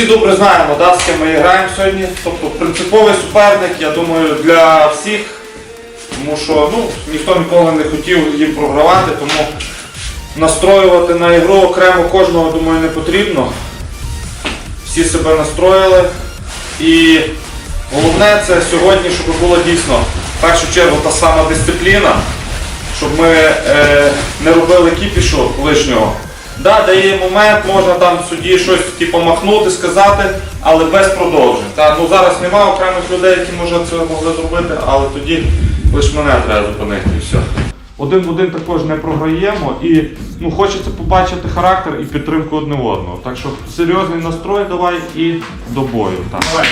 всі добре знаємо, да, з ким ми граємо сьогодні. Тобто принциповий суперник, я думаю, для всіх. Тому що ну, ніхто ніколи не хотів їм програвати, тому настроювати на ігру окремо кожного, думаю, не потрібно. Всі себе настроїли. І головне це сьогодні, щоб була дійсно в першу чергу та сама дисципліна, щоб ми е, не робили кіпішу лишнього. Да, дає момент, можна там судді щось типу, махнути, сказати, але без продовжень. Та, ну, зараз немає окремих людей, які може це могли зробити, але тоді лише мене треба зупинити і все. Один в один також не програємо і ну, хочеться побачити характер і підтримку одне одного. Так що серйозний настрой давай і до бою. Так.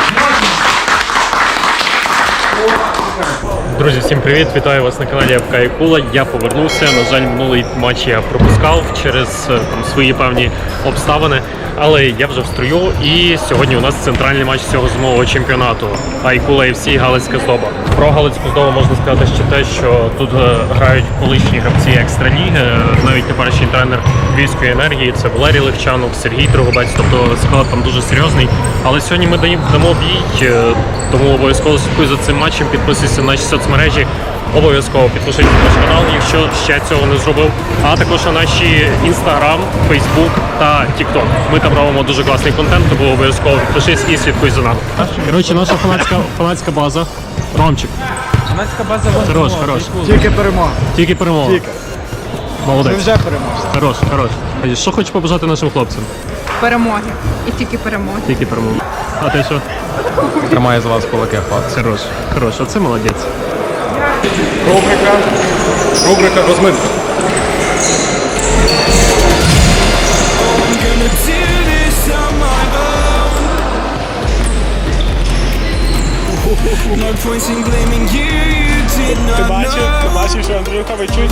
Друзі, всім привіт! Вітаю вас на каналі ФК і Кула. Я повернувся. На жаль, минулий матч я пропускав через е, там свої певні обставини, але я вже в строю. І сьогодні у нас центральний матч цього зимового чемпіонату Айкула FC Галицька здоба. Про Галицьку здобу можна сказати ще те, що тут е, грають колишні гравці екстраліги, е, навіть не перший тренер Львівської енергії. Це Валерій Легчанов, Сергій Трогобець. Тобто склад там дуже серйозний. Але сьогодні ми даємо- дамо бій, е, тому обов'язково слідкуй за цим матчем. Підписуйся на наші соцмережі. Обов'язково підпишись на наш канал, якщо ще цього не зробив. А також на наші інстаграм, фейсбук та тікток. Ми там робимо дуже класний контент, тому обов'язково підпишись і слідкуй за нами. Коротше, наша фанатська фанатська база. Ромчик. Фанатська база Хорош, хорош. Тільки перемога. Тільки перемога. Тільки. Ми Молодець. вже переможці. Хорош, хорош. А Що хочеш побажати нашим хлопцям? перемоги. І тільки перемоги. Тільки перемога. А ти що? Тримаю за вас кулаки, хлопці. Хорош, хорош. Оце молодець. Рубрика. Рубрика розминка. Ти бачив, ти бачив, що Андрюха відчуть?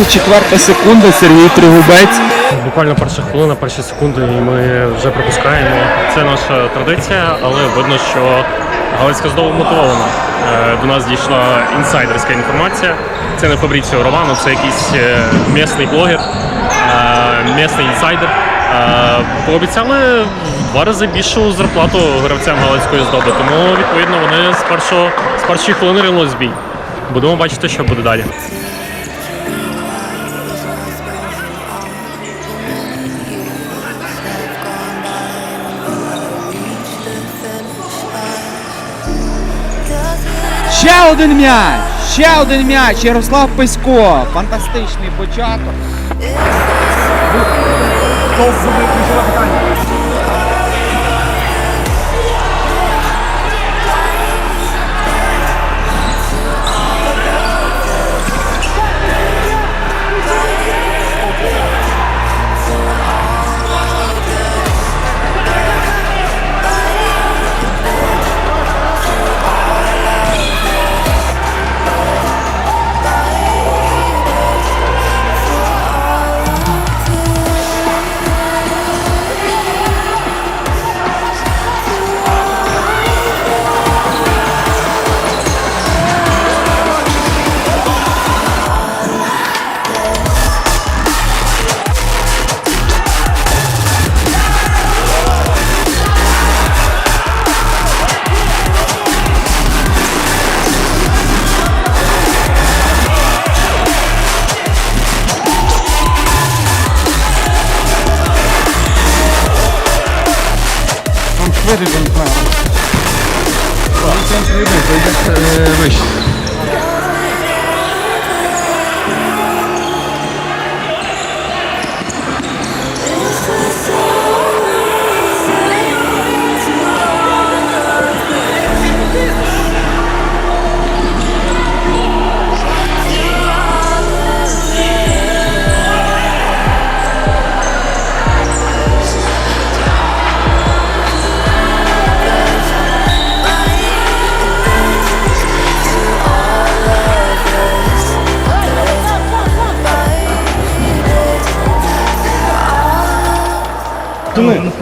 24 секунда Сергій Тригубець. Буквально перша хвилина, перші секунди, і ми вже пропускаємо. Це наша традиція, але видно, що Галицька здобу мотивована. Е, До нас дійшла інсайдерська інформація. Це не Фабріціо Романо, це якийсь е, місний блогер, е, місний інсайдер. Пообіцяли в два рази більшу зарплату гравцям Галицької здоби, тому відповідно вони з першої хвилини ринулись в бій. Будемо бачити, що буде далі. Ще один м'яч! Ще один м'яч! Ярослав Писько. Фантастичний початок.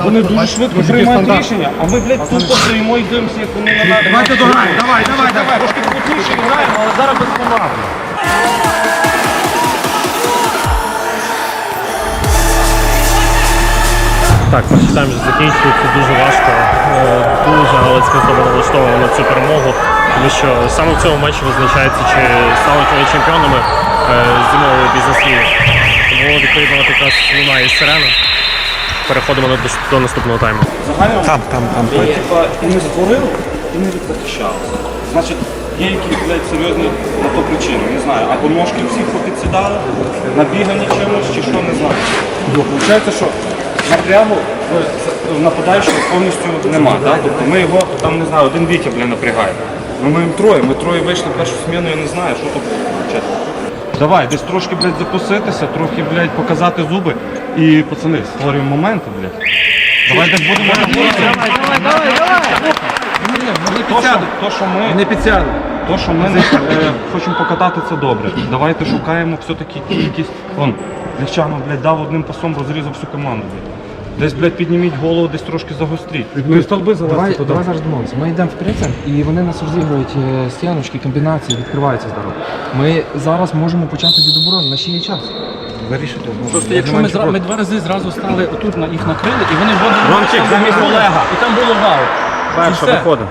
Вони, дуже швидко приймають рішення, а ми, блядь, тупо стоїмо і дивимося, як вони на нас. Давайте дограємо, давай, давай, давай. Трошки крутіше граємо, але зараз без команди. Так, перший тайм вже закінчується дуже важко. Е, Дуже Галицька знову налаштована на цю перемогу, тому що саме в цьому матчі визначається, чи стануть вони чемпіонами е, зимової бізнес-ліги. Тому відповідно от якраз лунає сирена. Переходимо до, до наступного тайму. Загально там, там, там. І, типа, і не створили, і не відзахищалися. Значить, є якісь, блядь, серйозні на то причини, не знаю. Або ножки всіх попідсідали, набігані чимось, чи що, не знаю. Виходить, що напряму нападаючого повністю нема. Да? Тобто ми його, там, не знаю, один Вітя, бля, напрягає. Ну, ми їм троє, ми троє вийшли в першу зміну, я не знаю, що тут було. Давай, десь трошки, блядь, запуститися, трохи, блядь, показати зуби і, пацани, створюємо моменти, блядь. Давай десь будемо. Давай, давай, давай, давай! То, що, то, що ми, Не підсяду. то, що ми не, е, хочемо покатати, це добре. Давайте шукаємо все-таки якісь. Вон, Лещанов, блядь, дав одним пасом, розрізав всю команду. Блядь. Десь, блядь, підніміть голову, десь трошки загостріть. Ну, столби Давай, давай зараз домовимося. Ми йдемо в прицеп, і вони нас розігрують е, стіночки, комбінації, відкриваються здорово. Ми зараз можемо почати від оборони, на ще є час. Просто якщо ми, зра... ми два рази зразу стали отут на їх накрили, і вони вводили Ромчик, замість Олега. і там було гау. Перше, виходимо.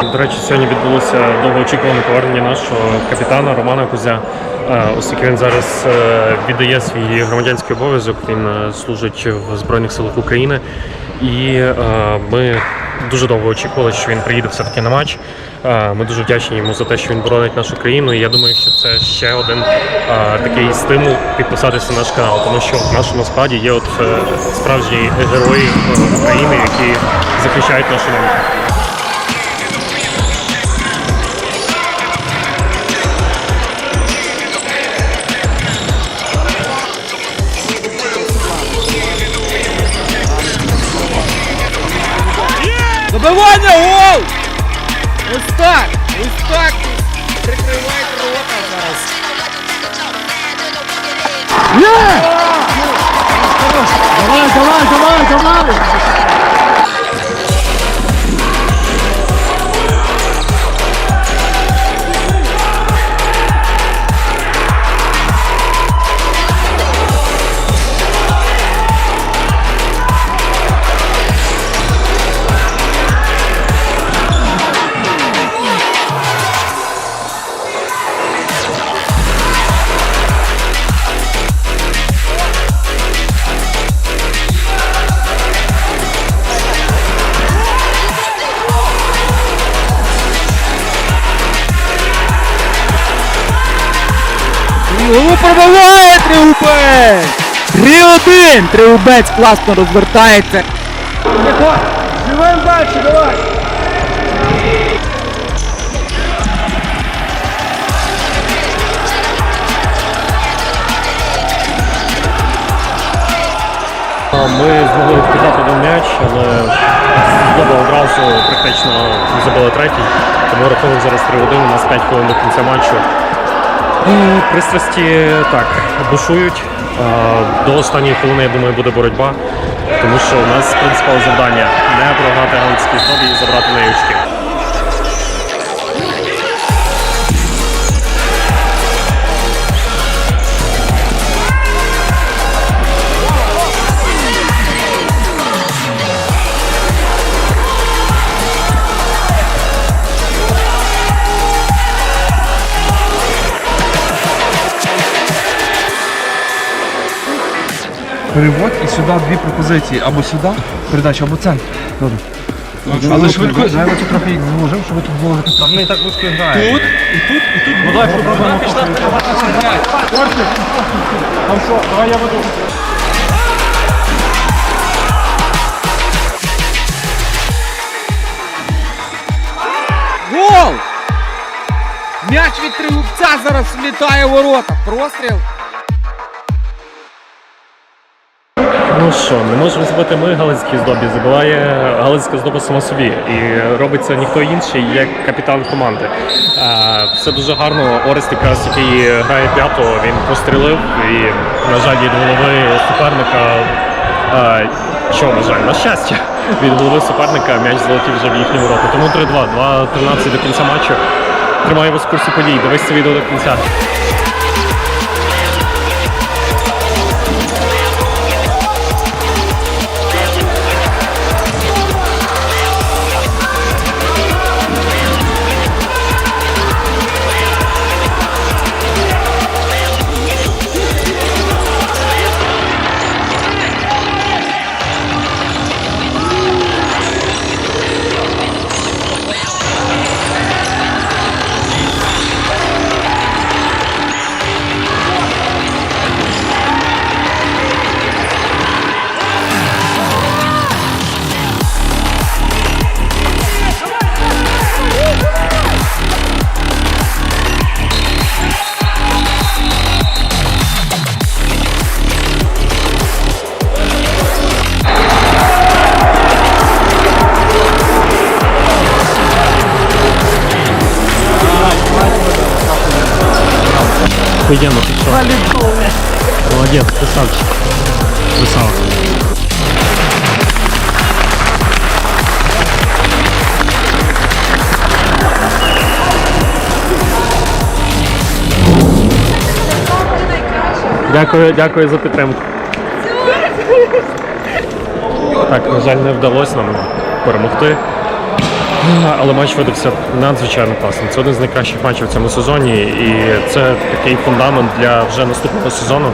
До речі, сьогодні відбулося довгоочікуване повернення нашого капітана Романа Кузя. Е, Оскільки він зараз е, віддає свій громадянський обов'язок, він е, служить в Збройних силах України. І ми дуже довго очікували, що він приїде все-таки на матч. Ми дуже вдячні йому за те, що він боронить нашу країну. І я думаю, що це ще один такий стимул підписатися на наш канал, тому що в нашому складі є от справжні герої України, які захищають нашу науку. Добивання гол! Ось так! Ось так! Прикривайте рота зараз. Давай, давай, давай, давай! 3-1! Триубець класно розвертається. Живемо далі, давай! Ми змогли відказати один м'яч, але знову одразу практично забили третій. Тому рахунок зараз 3-1, у нас 5 хвилин до кінця матчу. І Пристрасті так бушують. До останньої хвилини, я думаю, буде боротьба, тому що у нас принципове завдання не програти галицькій згоді і забрати неї очки. Переводь і сюди дві пропозиції. Або сюди, передача, або центр. Добре. Але швидко, давай оцю трохи їх зложимо, щоб тут було Там не так близько грає. Тут, і тут, і тут. Ну давай попробуємо. Там що, давай я веду. Гол! М'яч від Тригубця зараз влітає в ворота. Простріл. Що, не можемо забити ми Галицькій здобі. Забиває Галицька здоба сама собі. І робить це ніхто інший, як капітан команди. Все дуже гарно. Орест, якраз який грає п'ятого, він пострілив і, на жаль, від голови суперника. Що, на жаль, на щастя, від голови суперника м'яч залетів вже в їхні ворота. Тому 3-2, 2-13 до кінця матчу. Тримаю вас в курсі подій. Дивись це відео до кінця. Охуєнно, ти що? Молодець, красавчик. Красава. Дякую, дякую за підтримку. Так, на жаль, не вдалося нам перемогти. Але матч видався надзвичайно класним. Це один з найкращих матчів в цьому сезоні, і це такий фундамент для вже наступного сезону.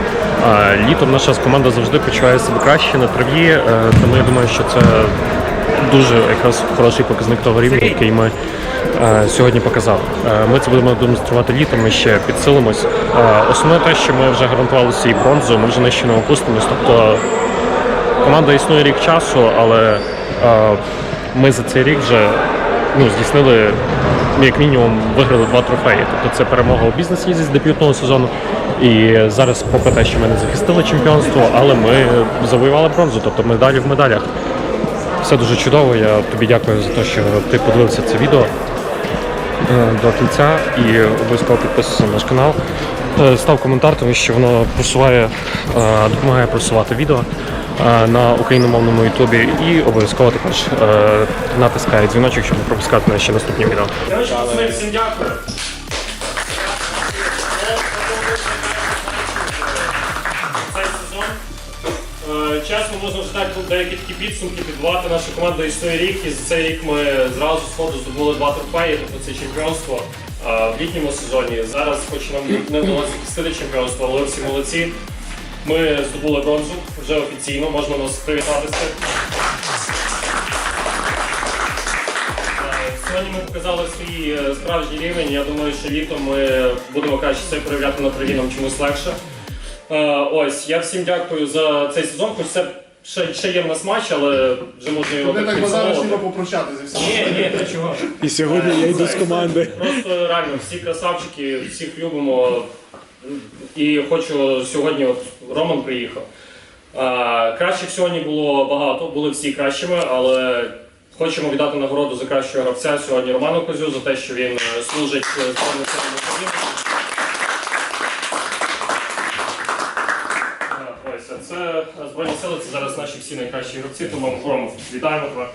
Літом наша команда завжди почуває себе краще на траві, е, тому я думаю, що це дуже якраз хороший показник того рівня, який ми е, сьогодні показали. Е, Ми це будемо демонструвати літом, ми ще підсилимось. Основне те, що ми вже гарантували собі бронзу, ми вже нижче не опустимось. Тобто команда існує рік часу, але ми за цей рік вже ну, здійснили, як мінімум, виграли два трофеї. Тобто це перемога у бізнес-лізі з дебютного сезону. І зараз, попри те, що ми не захистили чемпіонство, але ми завоювали бронзу, тобто медалі в медалях. Все дуже чудово. Я тобі дякую за те, що ти подивився це відео е, до кінця і обов'язково підписуйся на наш канал. Е, Став коментар, тому що воно просуває, е, допомагає просувати відео на україномовному ютубі і обов'язково також е, натискай дзвіночок, щоб пропускати наші наступні відео. Всім дякую. Е, Чесно, можна вже так деякі такі підсумки підбивати. Наша команда існує рік, і за цей рік ми зразу з здобули два трофеї, тобто це чемпіонство е, в літньому сезоні. Зараз, хоч нам не вдалося захистити чемпіонство, але всі молодці. Ми здобули бронзу вже офіційно, можна нас привітатися. Е, Сьогодні ми показали свій е, справжній рівень. Я думаю, що літом ми будемо краще це проявляти на траві, нам чомусь легше. Е, Ось, я всім дякую за цей сезон, хоч це ще, ще є в нас матч, але вже можна його Ти так так базариш, треба попрощатися зі всіма. Ні, ні, та чого. І сьогодні я йду з команди. Просто реально всі красавчики, всіх любимо. І хочу сьогодні, от Роман приїхав. А, кращих сьогодні було багато, були всі кращими, але хочемо віддати нагороду за кращого гравця сьогодні Роману Козю за те, що він е, служить Збройним силам України. Ось, це Збройні сили, це зараз наші всі найкращі гравці, тому Ром, вітаємо тебе.